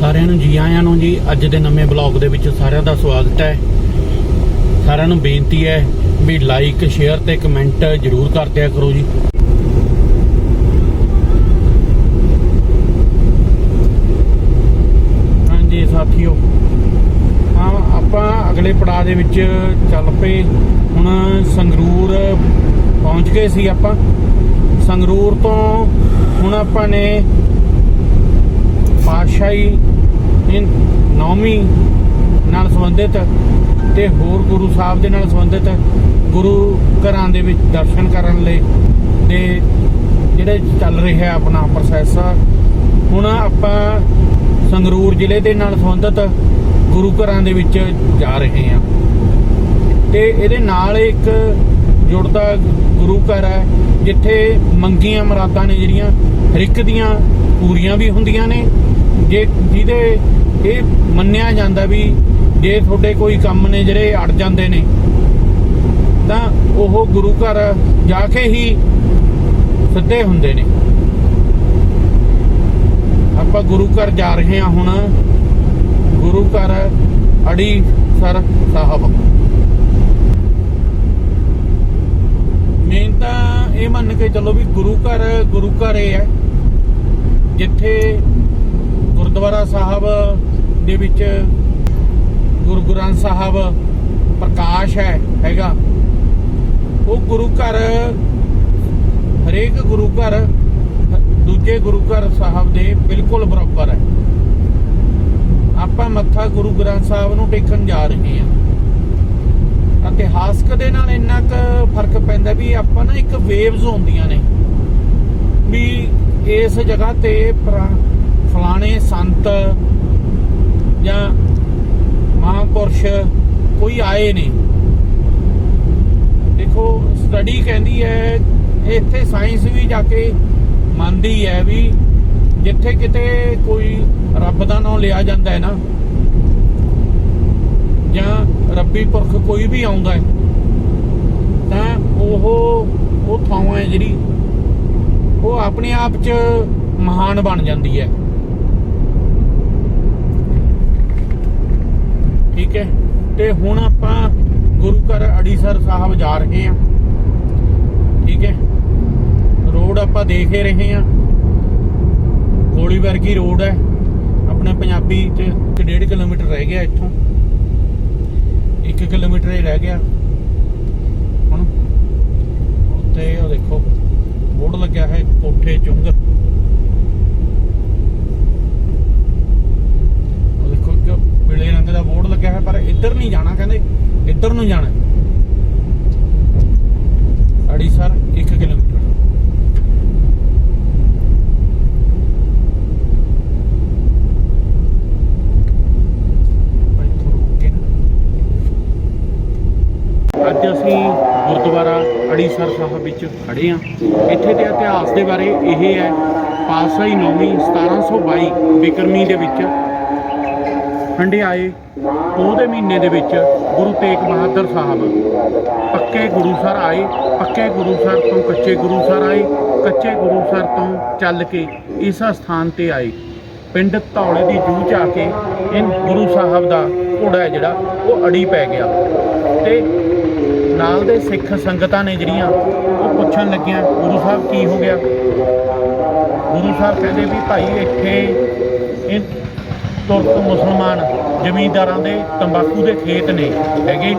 ਸਾਰਿਆਂ ਨੂੰ ਜੀ ਆਇਆਂ ਨੂੰ ਜੀ, ਅੱਜ ਦੇ ਨਵੇਂ ਬਲੌਗ ਦੇ ਵਿੱਚ ਸਾਰਿਆਂ ਦਾ ਸਵਾਗਤ ਹੈ। ਸਾਰਿਆਂ ਨੂੰ ਬੇਨਤੀ ਹੈ ਵੀ ਲਾਈਕ ਸ਼ੇਅਰ ਤੇ ਕਮੈਂਟ ਜਰੂਰ ਕਰ ਦਿਆ ਕਰੋ ਜੀ। ਹਾਂਜੀ ਸਾਥੀਓ, ਹਾਂ, ਆਪਾਂ ਅਗਲੇ ਪੜਾਅ ਦੇ ਵਿੱਚ ਚੱਲ ਪਏ। ਹੁਣ ਸੰਗਰੂਰ ਪਹੁੰਚ ਗਏ ਸੀ ਆਪਾਂ। ਸੰਗਰੂਰ ਤੋਂ ਹੁਣ ਆਪਾਂ ਨੇ ਪਾਤਸ਼ਾਹੀ ਇਹ ਨੌਵੀਂ ਨਾਲ ਸੰਬੰਧਿਤ ਤੇ ਹੋਰ ਗੁਰੂ ਸਾਹਿਬ ਦੇ ਨਾਲ ਸੰਬੰਧਿਤ ਗੁਰੂ ਘਰਾਂ ਦੇ ਵਿੱਚ ਦਰਸ਼ਨ ਕਰਨ ਲਈ ਦੇ ਜਿਹੜੇ ਚੱਲ ਰਿਹਾ ਆਪਣਾ ਪ੍ਰੋਸੈਸ ਹੁਣ ਆਪਾਂ ਸੰਗਰੂਰ ਜ਼ਿਲ੍ਹੇ ਦੇ ਨਾਲ ਸੰਬੰਧਿਤ ਗੁਰੂ ਘਰਾਂ ਦੇ ਵਿੱਚ ਜਾ ਰਹੇ ਹਾਂ। ਤੇ ਇਹਦੇ ਨਾਲ ਇੱਕ ਜੁੜਦਾ ਗੁਰੂ ਘਰ ਹੈ, ਜਿੱਥੇ ਮੰਗੀਆਂ ਮੁਰਾਦਾਂ ਨੇ ਜਿਹੜੀਆਂ ਹਰ ਇੱਕ ਦੀਆਂ ਪੂਰੀਆਂ ਵੀ ਹੁੰਦੀਆਂ ਨੇ ਜੇ ਜਿਹਦੇ ਇਹ ਮੰਨਿਆ ਜਾਂਦਾ ਵੀ ਜੇ ਤੁਹਾਡੇ ਕੋਈ ਕੰਮ ਨੇ ਜਿਹੜੇ ਅੜ ਜਾਂਦੇ ਨੇ, ਤਾਂ ਉਹ ਗੁਰੂ ਘਰ ਜਾ ਕੇ ਹੀ ਸਿੱਧੇ ਹੁੰਦੇ ਨੇ। ਆਪਾਂ ਗੁਰੂ ਘਰ ਜਾ ਰਹੇ ਹਾਂ ਹੁਣ, ਗੁਰੂ ਘਰ ਅੜੀਸਰ ਸਾਹਿਬ। ਮੇਨ ਤਾਂ ਇਹ ਮੰਨ ਕੇ ਚੱਲੋ ਵੀ ਗੁਰੂ ਘਰ ਗੁਰੂ ਘਰ ਇਹ ਹੈ, ਜਿੱਥੇ ਗੁਰਦੁਆਰਾ ਸਾਹਿਬ ਦੇ ਵਿੱਚ ਗੁਰੂ ਗ੍ਰੰਥ ਸਾਹਿਬ ਪ੍ਰਕਾਸ਼ ਹੈ, ਹੈਗਾ। ਉਹ ਗੁਰੂ ਘਰ, ਹਰੇਕ ਗੁਰੂ ਘਰ, ਦੂਜੇ ਗੁਰੂ ਘਰ ਸਾਹਿਬ ਦੇ ਬਿਲਕੁਲ ਬਰਾਬਰ ਹੈ। ਆਪਾਂ ਮੱਥਾ ਗੁਰੂ ਗ੍ਰੰਥ ਸਾਹਿਬ ਨੂੰ ਟੇਕਣ ਜਾ ਰਹੇ ਹਾਂ। ਇਤਿਹਾਸਕ ਦੇ ਨਾਲ ਇੰਨਾ ਕੁ ਫ਼ਰਕ ਪੈਂਦਾ ਵੀ ਆਪਾਂ ਨਾ ਇੱਕ ਵੇਵਸ ਹੁੰਦੀਆਂ ਨੇ। ਵੀ ਇਸ ਜਗ੍ਹਾ ਤੇ ਫਲਾਣੇ ਸੰਤ ਜਾਂ ਮਹਾਂਪੁਰਸ਼ ਕੋਈ ਆਏ ਨੇ ਦੇਖੋ ਸਟੱਡੀ ਕਹਿੰਦੀ ਹੈ, ਇੱਥੇ ਸਾਇੰਸ ਵੀ ਜਾ ਕੇ ਮੰਨਦੀ ਹੈ ਵੀ ਜਿੱਥੇ ਕਿਤੇ ਕੋਈ ਰੱਬ ਦਾ ਨਾਮ ਲਿਆ ਜਾਂਦਾ ਹੈ ਨਾ, ਜਾਂ ਰੱਬੀ ਪੁਰਖ ਕੋਈ ਵੀ ਆਉਂਦਾ ਹੈ, ਤਾਂ ਉਹ ਉਹ ਥਾਂ ਹੈ ਜਿਹੜੀ, ਉਹ ਆਪਣੇ ਆਪ 'ਚ ਮਹਾਨ ਬਣ ਜਾਂਦੀ ਹੈ। ਠੀਕ ਹੈ। ਤੇ ਹੁਣ ਆਪਾਂ ਗੁਰੂ ਘਰ ਅੜੀਸਰ ਸਾਹਿਬ ਜਾ ਰਹੇ ਹਾਂ। ਠੀਕ ਹੈ। ਰੋਡ ਆਪਾਂ ਦੇਖ ਹੀ ਰਹੇ ਹਾਂ। ਗੋਲੀ ਵਰਗੀ ਰੋਡ ਹੈ। ਆਪਣੇ ਪੰਜਾਬੀ ਚ 1.5 ਕਿਲੋਮੀਟਰ ਰਹਿ ਗਿਆ ਇੱਥੋਂ। 1 ਕਿਲੋਮੀਟਰ ਹੀ ਰਹਿ ਗਿਆ। ਹੁਣ ਉੱਤੇ ਉਹ ਦੇਖੋ, ਬੋਰਡ ਲੱਗਿਆ ਹੈ ਕੋਠੇ ਚੁੰਗ ਉਹ ਦੇਖੋ ਇੱਕ ਪੀਲੇ ਰੰਗ ਦਾ ਬੋਰਡ ਲੱਗਿਆ ਹੈ ਪਰ ਇੱਧਰ ਨਹੀਂ ਜਾਣਾ ਕਹਿੰਦੇ ਇੱਧਰ ਨੂੰ ਜਾਣਾ ਸਾਡੀ ਸਰ 1 ਕਿਲੋਮੀਟਰ ਆਪਾਂ ਇੱਥੋਂ ਰੁਕ ਕੇ ਨਾ ਅੱਜ ਅਸੀਂ ਗੁਰਦੁਆਰਾ ਅੜੀਸਰ ਸਾਹਿਬ ਵਿੱਚ ਖੜੇ ਹਾਂ। ਇੱਥੇ ਦੇ ਇਤਿਹਾਸ ਦੇ ਬਾਰੇ ਇਹ ਹੈ, ਪਾਤਸ਼ਾਹੀ ਨੌਵੀਂ 1722 ਬਿਕਰਮੀ ਦੇ ਵਿੱਚ ਹੰਡਿਆਏ ਪੋਹ ਦੇ ਮਹੀਨੇ ਦੇ ਵਿੱਚ ਗੁਰੂ ਤੇਗ ਬਹਾਦਰ ਸਾਹਿਬ ਪੱਕੇ ਗੁਰੂ ਸਰ ਆਏ, ਪੱਕੇ ਗੁਰੂ ਸਰ ਤੋਂ ਕੱਚੇ ਗੁਰੂ ਸਰ ਆਏ, ਕੱਚੇ ਗੁਰੂ ਸਰ ਤੋਂ ਚੱਲ ਕੇ ਇਸ ਸਥਾਨ ਤੇ ਆਏ। ਪਿੰਡ ਧੌਲੇ ਦੀ ਜੂਹ ਚ ਆ ਕੇ ਇਹ ਗੁਰੂ ਸਾਹਿਬ ਦਾ ਘੋੜਾ ਹੈ ਜਿਹੜਾ, ਉਹ ਅੜੀ ਪੈ ਗਿਆ। ਤੇ ਨਾਲ ਦੇ ਸਿੱਖ ਸੰਗਤਾਂ ਨੇ ਜਿਹੜੀਆਂ, ਉਹ ਪੁੱਛਣ ਲੱਗੀਆਂ, ਗੁਰੂ ਸਾਹਿਬ ਕੀ ਹੋ ਗਿਆ? ਗੁਰੂ ਸਾਹਿਬ ਕਹਿੰਦੇ ਵੀ ਭਾਈ ਇੱਥੇ ਇਹ ਤੁਰਕ ਮੁਸਲਮਾਨ ਜ਼ਮੀਂਦਾਰਾਂ ਦੇ ਤੰਬਾਕੂ ਦੇ ਖੇਤ ਨੇ, ਹੈਗੇ।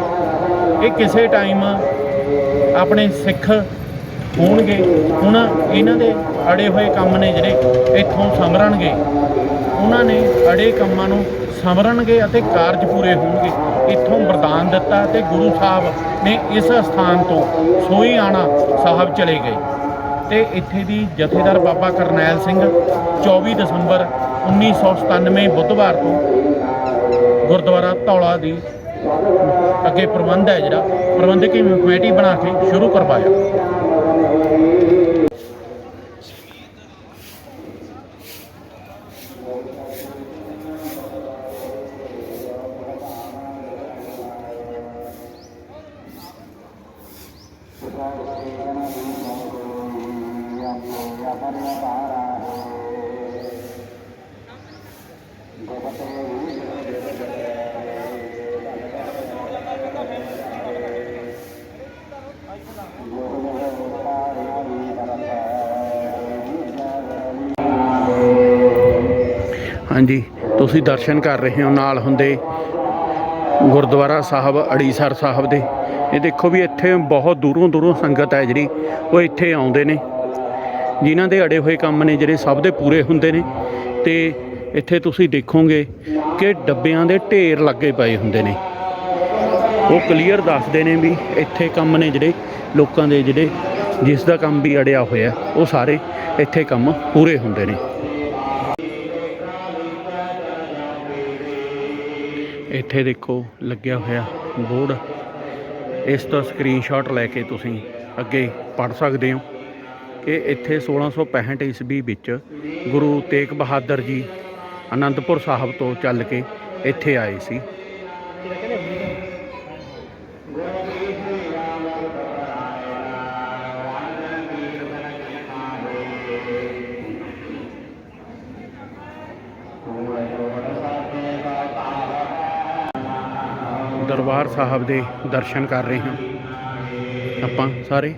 ਇਹ ਕਿਸੇ ਟਾਈਮ ਆਪਣੇ ਸਿੱਖ ਹੋਣਗੇ, ਹੁਣ ਇਹਨਾਂ ਦੇ ਅੜੇ ਹੋਏ ਕੰਮ ਨੇ ਜਿਹੜੇ, ਇੱਥੋਂ ਸਮਰਨਗੇ ਉਹਨਾਂ ਨੇ ਅੜੇ ਕੰਮਾਂ ਨੂੰ ਸਮਰਨਗੇ ਅਤੇ ਕਾਰਜ ਪੂਰੇ ਹੋਣਗੇ। ਇੱਥੋਂ ਵਰਦਾਨ ਦਿੱਤਾ ਤੇ ਗੁਰੂ ਸਾਹਿਬ ਨੇ ਇਸ ਸਥਾਨ ਤੋਂ ਸੋਈ ਆਣਾ ਸਾਹਿਬ ਚਲੇ ਗਏ। ਤੇ ਇੱਥੇ ਦੀ ਜਥੇਦਾਰ ਬਾਬਾ ਕਰਨੈਲ ਸਿੰਘ 24 ਦਸੰਬਰ 1997 ਬੁੱਧਵਾਰ ਤੋਂ ਗੁਰਦੁਆਰਾ ਧੌਲਾ ਦੀ ਅੱਗੇ ਪ੍ਰਬੰਧ ਹੈ ਜਿਹੜਾ। ਪ੍ਰਬੰਧਕੀ ਕਮੇਟੀ ਬਣਾ ਕੇ ਸ਼ੁਰੂ ਕਰਵਾਇਆ। ਹਾਂਜੀ, ਤੁਸੀਂ ਦਰਸ਼ਨ ਕਰ ਰਹੇ ਹੋ ਨਾਲ ਹੁੰਦੇ ਗੁਰਦੁਆਰਾ ਸਾਹਿਬ, ਅੜੀਸਰ ਸਾਹਿਬ ਦੇ। ਇਹ ਦੇਖੋ ਵੀ ਇੱਥੇ ਬਹੁਤ ਦੂਰੋਂ ਦੂਰੋਂ ਸੰਗਤ ਹੈ ਜਿਹੜੀ, ਉਹ ਇੱਥੇ ਆਉਂਦੇ ਨੇ। ਜਿਨ੍ਹਾਂ ਦੇ ਅੜੇ ਹੋਏ ਕੰਮ ਨੇ, ਜਿਹੜੇ ਸਭ ਦੇ ਪੂਰੇ ਹੁੰਦੇ ਨੇ, ਤੇ ਇੱਥੇ ਤੁਸੀਂ ਦੇਖੋਗੇ ਕਿ ਡੱਬਿਆਂ ਦੇ ਢੇਰ ਲੱਗੇ ਪਏ ਹੁੰਦੇ ਨੇ। ਉਹ ਕਲੀਅਰ ਦੱਸਦੇ ਨੇ ਵੀ ਇੱਥੇ ਕੰਮ ਨੇ ਜਿਹੜੇ ਲੋਕਾਂ ਦੇ ਜਿਹੜੇ ਜਿਸ ਦਾ ਕੰਮ ਵੀ ਅੜਿਆ ਹੋਇਆ, ਉਹ ਸਾਰੇ ਇੱਥੇ ਕੰਮ ਪੂਰੇ ਹੁੰਦੇ ਨੇ। ਇੱਥੇ ਦੇਖੋ, ਲੱਗਿਆ ਹੋਇਆ ਬੋਰਡ। ਇਸ ਦਾ ਸਕਰੀਨਸ਼ਾਟ ਲੈ ਕੇ ਤੁਸੀਂ ਅੱਗੇ ਪੜ ਸਕਦੇ ਹੋ। ਕਿ ਇੱਥੇ 1665 ਈਸਵੀ ਵਿੱਚ ਗੁਰੂ ਤੇਗ ਬਹਾਦਰ ਜੀ ਅਨੰਦਪੁਰ ਸਾਹਿਬ ਤੋਂ ਚੱਲ ਕੇ ਇੱਥੇ ਆਏ ਸੀ। ਦਰਬਾਰ ਸਾਹਿਬ ਦੇ ਦਰਸ਼ਨ ਕਰ ਰਹੇ ਹਾਂ ਆਪਾਂ ਸਾਰੇ।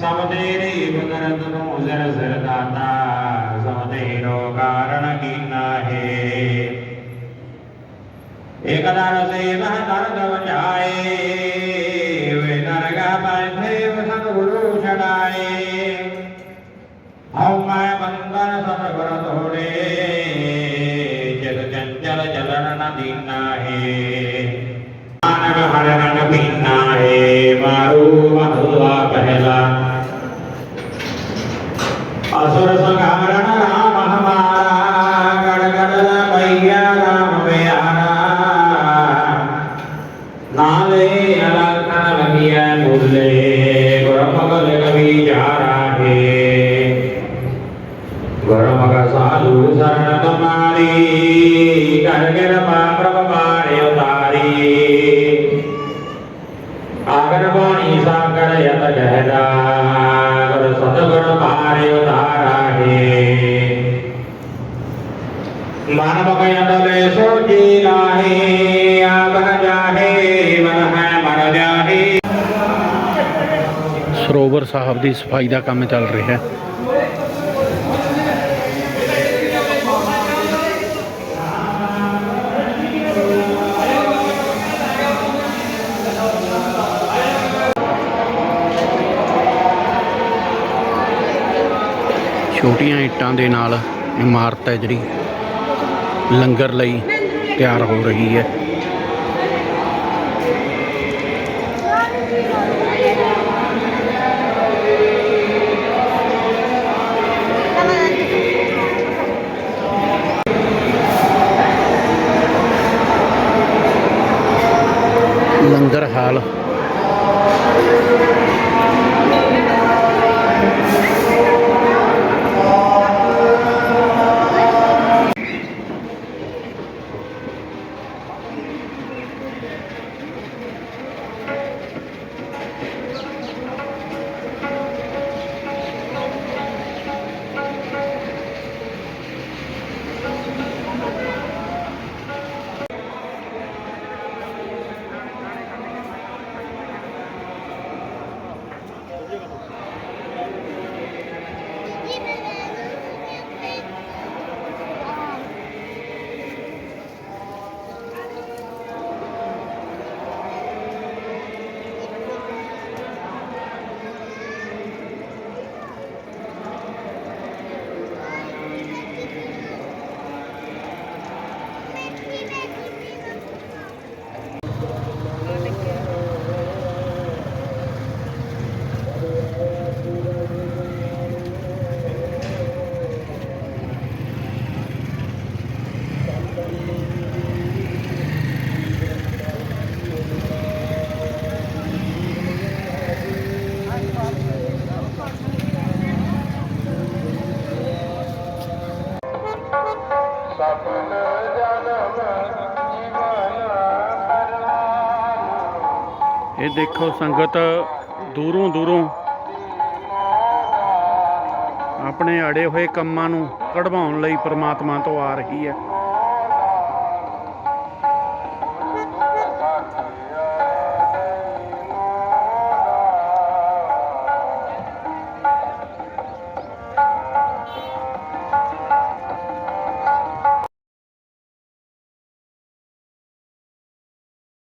ਸਮਦੇਰੀ ਤੇਰੀ ਨੂੰ ਜ਼ਰ ਜ਼ਰ ਦਾਤਾ ਸਭ ਕਾਰਣ ਕੀਨਾ ਹੈ ਇਕ ਦਰ ਸੇ ਮਹ ਦਰਦ ਵਜਾਏ ਵੇ ਨਰਗਾ ਬੈਠੇ ਵਸਤ ਗੁਰੂ ਛੜਾਏ ਹਉ ਮੈਂ ਬੰਦਨ ਸਭ ਗੁਰ ਤੋੜੇ। ਜਗ ਚੰਚਲ ਚਲਨ ਨ ਦੀਨਾ ਹੈ ਸਾਗਰ ਗੁਰ ਸਤਗੁਰ ਮਾਰੇ ਉਤਾਰਾ ਹੈ ਮਨ ਬਗਿਆ ਲੈ ਸੋਜੀ ਲਾਹੇ ਆਗਨ ਜਾਹੇ ਮਨ ਹੈ ਮਰ ਜਾਹੇ ਸਰੋਵਰ ਸਾਹਿਬ ਦੀ ਸਫ਼ਾਈ ਦਾ ਕੰਮ ਚੱਲ ਰਿਹਾ। ਹੈ ਛੋਟੀਆਂ ਇੱਟਾਂ ਦੇ ਨਾਲ ਇਮਾਰਤ ਹੈ ਜਿਹੜੀ ਲੰਗਰ ਲਈ ਤਿਆਰ ਹੋ ਰਹੀ ਹੈ। ਲੰਗਰ ਹਾਲ ਇਹ ਦੇਖੋ ਸੰਗਤ ਦੂਰੋਂ ਦੂਰੋਂ ਆਪਣੇ ਅੜੇ ਹੋਏ ਕੰਮਾਂ ਨੂੰ ਕਢਵਾਉਣ ਲਈ ਪ੍ਰਮਾਤਮਾ ਤੋਂ ਆ ਰਹੀ ਹੈ।